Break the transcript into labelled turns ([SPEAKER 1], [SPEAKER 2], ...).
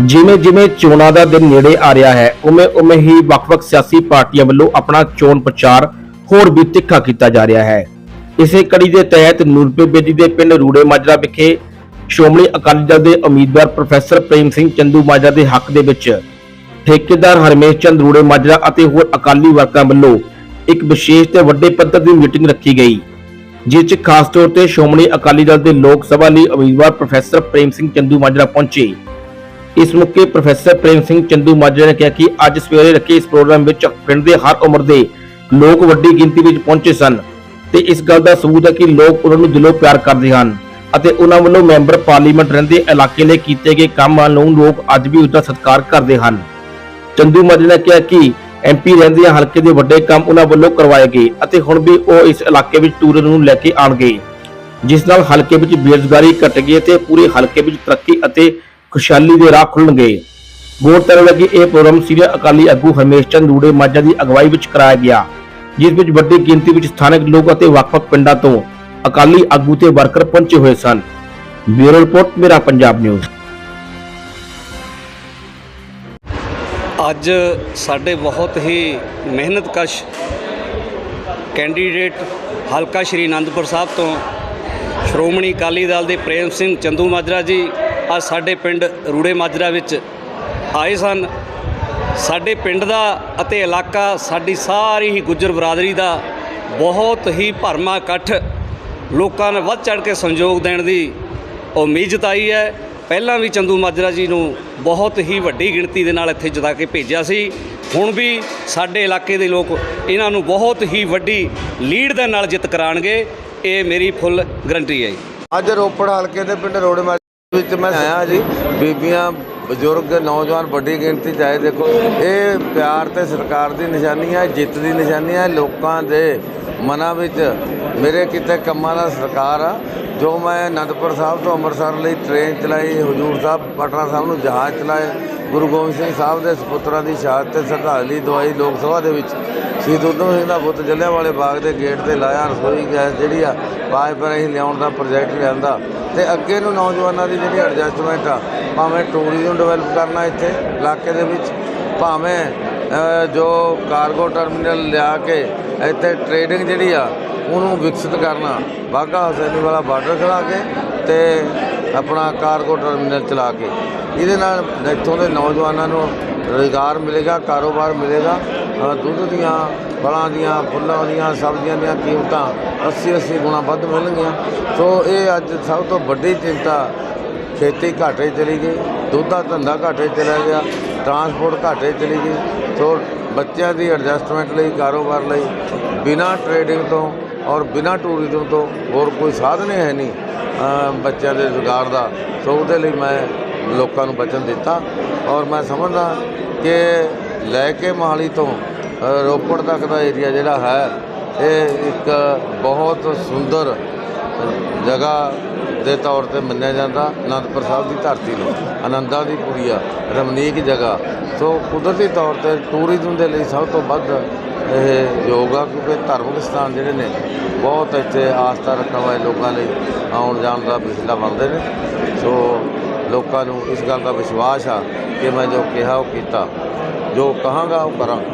[SPEAKER 1] ਜਿਵੇਂ ਜਿਵੇਂ ਚੋਣਾਂ ਦਾ ਦਿਨ ਨੇੜੇ ਆ ਰਿਹਾ ਹੈ, ਉਵੇਂ ਉਵੇਂ ਹੀ ਵੱਖ-ਵੱਖ ਸਿਆਸੀ ਪਾਰਟੀਆਂ ਵੱਲੋਂ ਆਪਣਾ ਚੋਣ ਪ੍ਰਚਾਰ ਹੋਰ ਵੀ ਤਿੱਖਾ ਕੀਤਾ ਜਾ ਰਿਹਾ ਹੈ। ਇਸੇ ਕੜੀ ਦੇ ਤਹਿਤ ਨੂਰਪੇ ਬੇਦੀ ਦੇ ਪਿੰਡ ਰੂੜੇ ਮਾਜਰਾ ਵਿਖੇ ਸ਼੍ਰੋਮਣੀ ਅਕਾਲੀ ਦਲ ਦੇ ਉਮੀਦਵਾਰ ਪ੍ਰੋਫੈਸਰ ਪ੍ਰੇਮ ਸਿੰਘ ਚੰਦੂ ਮਾਜਰਾ ਦੇ ਹੱਕ ਦੇ ਵਿੱਚ ਠੇਕੇਦਾਰ ਹਰਮੇਸ਼ ਚੰਦ, ਰੂੜੇ ਮਾਜਰਾ ਅਤੇ ਹੋਰ ਅਕਾਲੀ ਵਰਕਰਾਂ ਵੱਲੋਂ ਇੱਕ ਵਿਸ਼ੇਸ਼ ਤੇ ਵੱਡੇ ਪੱਧਰ ਦੀ ਮੀਟਿੰਗ ਰੱਖੀ ਗਈ, ਜਿਸ 'ਚ ਖਾਸ ਤੌਰ ਤੇ ਸ਼੍ਰੋਮਣੀ ਅਕਾਲੀ ਦਲ ਦੇ ਲੋਕ ਸਭਾ ਲਈ ਉਮੀਦਵਾਰ ਪ੍ਰੋਫੈਸਰ ਪ੍ਰੇਮ ਸਿੰਘ ਚੰਦੂ ਮਾਜਰਾ ਪਹੁੰਚੇ। ਇਸ ਮੌਕੇ ਪ੍ਰੋਫੈਸਰ ਪ੍ਰੇਮ ਸਿੰਘ ਚੰਦੂ ਮਾਜਰਾ ਨੇ ਕਿਹਾ ਕਿ ਅੱਜ ਸਵੇਰੇ ਰੱਖੇ ਇਸ ਪ੍ਰੋਗਰਾਮ ਵਿੱਚ ਪਿੰਡ ਦੇ ਹਰ ਉਮਰ ਦੇ ਲੋਕ ਵੱਡੀ ਗਿਣਤੀ ਵਿੱਚ ਪਹੁੰਚੇ ਸਨ ਤੇ ਇਸ ਗੱਲ ਦਾ ਸਬੂਤ ਹੈ ਕਿ ਲੋਕ ਉਹਨਾਂ ਨੂੰ ਦਿਲੋਂ ਪਿਆਰ ਕਰਦੇ ਹਨ ਅਤੇ ਉਹਨਾਂ ਵੱਲੋਂ ਮੈਂਬਰ ਪਾਰਲੀਮੈਂਟ ਰਹਿੰਦੇ ਇਲਾਕੇ ਲਈ ਕੀਤੇ ਗਏ ਕੰਮਾਂ ਨੂੰ ਲੋਕ ਅੱਜ ਵੀ ਉਸ ਦਾ ਸਤਿਕਾਰ ਕਰਦੇ ਹਨ। ਚੰਦੂ ਮਾਜਰਾ ਨੇ ਕਿਹਾ ਕਿ ਐਮਪੀ ਰਹਿੰਦੇ ਹਲਕੇ ਦੇ ਵੱਡੇ ਕੰਮ ਉਹਨਾਂ ਵੱਲੋਂ ਕਰਵਾਏ ਗਏ ਅਤੇ ਹੁਣ ਵੀ ਉਹ ਇਸ ਇਲਾਕੇ ਵਿੱਚ ਟੂਰਿਜ਼ਮ ਨੂੰ ਲੈ ਕੇ ਆਣਗੇ ਜਿਸ ਨਾਲ ਹਲਕੇ ਵਿੱਚ ਬੇਰੁਜ਼ਗਾਰੀ ਘਟ ਗਈ ਤੇ ਪੂਰੇ ਹਲਕੇ ਵਿੱਚ ਤਰੱਕੀ ਅਤੇ ਖੁਸ਼ਹਾਲੀ ਦੇ ਰਾਹ ਖੁੱਲਣਗੇ। ਗੌਰਤਲਬ ਹੈ ਕਿ ਇਹ ਪ੍ਰੋਗਰਾਮ ਸੀਨੀਅਰ ਅਕਾਲੀ ਆਗੂ ਹਰਮੇਸ਼ ਚੰਦ ਰੂੜੇ ਮਾਝਾ ਦੀ ਅਗਵਾਈ ਵਿੱਚ ਕਰਾਇਆ ਗਿਆ, ਜਿਸ ਵਿੱਚ ਵੱਡੀ ਗਿਣਤੀ ਵਿੱਚ ਸਥਾਨਕ ਲੋਕ ਅਤੇ ਵੱਖ-ਵੱਖ ਪਿੰਡਾਂ ਤੋਂ ਅਕਾਲੀ ਆਗੂ ਤੇ ਵਰਕਰ ਪਹੁੰਚੇ ਹੋਏ ਸਨ। ਬਿਊਰੋ ਰਿਪੋਰਟ, ਮੇਰਾ ਪੰਜਾਬ ਨਿਊਜ਼।
[SPEAKER 2] ਅੱਜ ਸਾਡੇ ਬਹੁਤ ਹੀ ਮਿਹਨਤਕਸ਼ ਕੈਂਡੀਡੇਟ ਹਲਕਾ ਸ਼੍ਰੀ ਅਨੰਦਪੁਰ ਸਾਹਿਬ ਤੋਂ ਸ਼੍ਰੋਮਣੀ ਅਕਾਲੀ ਦਲ ਦੇ ਪ੍ਰੇਮ ਸਿੰਘ ਚੰਦੂ ਮਾਜਰਾ ਜੀ ਅੱਜ ਸਾਡੇ ਪਿੰਡ ਰੂੜੇ ਮਾਜਰਾ ਵਿੱਚ ਆਏ ਸਨ। ਸਾਡੇ ਪਿੰਡ ਦਾ ਅਤੇ ਇਲਾਕਾ ਸਾਡੀ ਸਾਰੀ ਹੀ ਗੁੱਜਰ ਬਰਾਦਰੀ ਦਾ ਬਹੁਤ ਹੀ ਭਰਮਾ ਇਕੱਠ ਲੋਕਾਂ ਨੇ ਵੱਧ ਚੜ ਕੇ ਸੰਯੋਗ ਦੇਣ ਦੀ ਉਮੀਦ ਜਤਾਈ ਹੈ। ਪਹਿਲਾਂ ਵੀ ਚੰਦੂ ਮਾਜਰਾ ਜੀ ਨੂੰ ਬਹੁਤ ਹੀ ਵੱਡੀ ਗਿਣਤੀ ਦੇ ਨਾਲ ਇੱਥੇ ਜਤਾ ਕੇ ਭੇਜਿਆ ਸੀ। ਹੁਣ ਵੀ ਸਾਡੇ ਇਲਾਕੇ ਦੇ ਲੋਕ ਇਹਨਾਂ ਨੂੰ ਬਹੁਤ ਹੀ ਵੱਡੀ ਲੀਡ ਦੇ ਨਾਲ ਜਿੱਤ ਕਰਾਣਗੇ। ਇਹ ਮੇਰੀ ਫੁੱਲ ਗਰੰਟੀ ਹੈ ਜੀ।
[SPEAKER 3] ਅੱਜ ਰੋਪੜ ਹਲਕੇ ਦੇ ਪਿੰਡ ਰੋੜੇਮਾਰ ਵਿੱਚ ਮੈਂ ਆਇਆ ਜੀ, ਬੀਬੀਆਂ, ਬਜ਼ੁਰਗ, ਨੌਜਵਾਨ ਵੱਡੀ ਗਿਣਤੀ 'ਚ ਆਏ, ਦੇਖੋ, ਇਹ ਪਿਆਰ ਤੇ ਸਰਕਾਰ ਦੀ ਨਿਸ਼ਾਨੀ ਹੈ ਜਿੱਤ ਦੀ ਨਿਸ਼ਾਨੀ ਹੈ ਲੋਕਾਂ ਦੇ ਮਨਾਂ ਵਿੱਚ ਮੇਰੇ ਕਿਤੇ ਕੰਮਾਂ ਦਾ ਸਰਕਾਰ ਆ। ਜੋ ਮੈਂ ਅਨੰਦਪੁਰ ਸਾਹਿਬ ਤੋਂ ਅੰਮ੍ਰਿਤਸਰ ਲਈ ਟ੍ਰੇਨ ਚਲਾਈ, ਹਜੂਰ ਸਾਹਿਬ, ਪਟਨਾ ਸਾਹਿਬ ਨੂੰ ਜਹਾਜ਼ ਚਲਾਏ ਗੁਰੂ ਗੋਬਿੰਦ ਸਿੰਘ ਸਾਹਿਬ ਦੇ ਸਪੁੱਤਰਾਂ ਦੀ ਸ਼ਹਾਦਤ ਤੇ ਸ਼ਰਧਾਂਜਲੀ ਦਵਾਈ ਲੋਕ ਸਭਾ ਦੇ ਵਿੱਚ ਸ਼ਹੀਦ ਊਧਮ ਸਿੰਘ ਦਾ ਬੁੱਤ ਜਲਿਆਂਵਾਲੇ ਬਾਗ ਦੇ ਗੇਟ ਤੇ ਲਾਇਆ ਰਸੋਈ ਗੈਸ ਜਿਹੜੀ ਆ ਪਾਇਪ ਰਾਹੀਂ ਲਿਆਉਣ ਦਾ ਪ੍ਰੋਜੈਕਟ ਲਿਆਂਦਾ ਤੇ ਅੱਗੇ ਨੂੰ ਨੌਜਵਾਨਾਂ ਦੀ ਜਿਹੜੀ ਐਡਜਸਟਮੈਂਟ ਆ, ਭਾਵੇਂ ਟੂਰਿਜ਼ਮ ਡਿਵੈਲਪ ਕਰਨਾ ਇੱਥੇ, ਇਲਾਕੇ ਦੇ ਵਿੱਚ, ਭਾਵੇਂ ਜੋ ਕਾਰਗੋ ਟਰਮੀਨਲ ਲਿਆ ਕੇ ਇੱਥੇ ਟ੍ਰੇਡਿੰਗ ਜਿਹੜੀ ਆ, ਉਹਨੂੰ ਵਿਕਸਿਤ ਕਰਨਾ। ਬਾਗਾ ਹਸੈਨੀ ਵਾਲਾ ਬਾਰਡਰ ਖੜਾ ਕੇ ਤੇ ਆਪਣਾ ਕਾਰਗੋ ਟਰਮੀਨਲ ਚਲਾ ਕੇ। ਇਹਦੇ ਨਾਲ ਇੱਥੋਂ ਦੇ ਨੌਜਵਾਨਾਂ ਨੂੰ ਰੁਜ਼ਗਾਰ ਮਿਲੇਗਾ, ਕਾਰੋਬਾਰ ਮਿਲੇਗਾ। ਦੁੱਧ ਦੀਆਂ, ਫਲਾਂ ਦੀਆਂ, ਫੁੱਲਾਂ ਦੀਆਂ, ਸਬਜ਼ੀਆਂ ਦੀਆਂ ਕੀਮਤਾਂ 80 80 ਗੁਣਾ ਵੱਧ ਮਿਲਣਗੀਆਂ। ਸੋ ਇਹ ਅੱਜ ਸਭ ਤੋਂ ਵੱਡੀ ਚਿੰਤਾ ਖੇਤੀ ਘਾਟੇ ਚਲੀ ਗਈ, ਦੁੱਧ ਦਾ ਧੰਦਾ ਘਾਟੇ ਚਲਾ ਗਿਆ, ਟਰਾਂਸਪੋਰਟ ਘਾਟੇ ਚਲੀ ਗਈ। ਸੋ ਬੱਚਿਆਂ ਦੀ ਐਡਜਸਟਮੈਂਟ ਲਈ, ਕਾਰੋਬਾਰ ਲਈ, ਬਿਨਾਂ ਟ੍ਰੇਡਿੰਗ ਤੋਂ ਔਰ ਬਿਨਾਂ ਟੂਰਿਜ਼ਮ ਤੋਂ ਹੋਰ ਕੋਈ ਸਾਧਨ ਹੀ ਹੈ ਨਹੀਂ ਬੱਚਿਆਂ ਦੇ ਰੁਜ਼ਗਾਰ ਦਾ। ਸੋ ਉਹਦੇ ਲਈ ਮੈਂ ਲੋਕਾਂ ਨੂੰ ਬਚਨ ਦਿੱਤਾ ਔਰ ਮੈਂ ਸਮਝਦਾ ਕਿ ਲੈ ਕੇ ਮੋਹਾਲੀ ਤੋਂ ਰੋਪੜ ਤੱਕ ਦਾ ਏਰੀਆ ਜਿਹੜਾ ਹੈ, ਇਹ ਇੱਕ ਬਹੁਤ ਸੁੰਦਰ ਜਗ੍ਹਾ ਦੇ ਤੌਰ ਤੇ ਮੰਨਿਆ ਜਾਂਦਾ, ਅਨੰਦਪੁਰ ਸਾਹਿਬ ਦੀ ਧਰਤੀ ਨੂੰ। ਆਨੰਦਾਂ ਦੀ ਪੁਰੀ ਆ ਰਮਣੀਕ ਜਗ੍ਹਾ। ਸੋ ਕੁਦਰਤੀ ਤੌਰ ਤੇ ਟੂਰਿਜ਼ਮ ਦੇ ਲਈ ਸਭ ਤੋਂ ਵੱਧ ਇਹ ਯੋਗ ਆ ਕਿਉਂਕਿ ਧਾਰਮਿਕ ਸਥਾਨ ਜਿਹੜੇ ਨੇ, ਬਹੁਤ ਇੱਥੇ ਆਸਥਾ ਰੱਖਣ ਵਾਲੇ ਲੋਕਾਂ ਲਈ ਆਉਣ ਜਾਣ ਦਾ ਪਿਛਲਾ ਬਣਦੇ ਨੇ। ਸੋ ਲੋਕਾਂ ਨੂੰ ਇਸ ਗੱਲ ਦਾ ਵਿਸ਼ਵਾਸ ਆ ਕਿ ਮੈਂ ਜੋ ਕਿਹਾ, ਉਹ ਕੀਤਾ। ਜੋ ਕਹਾਂਗਾ, ਉਹ ਕਰਾਂਗਾ।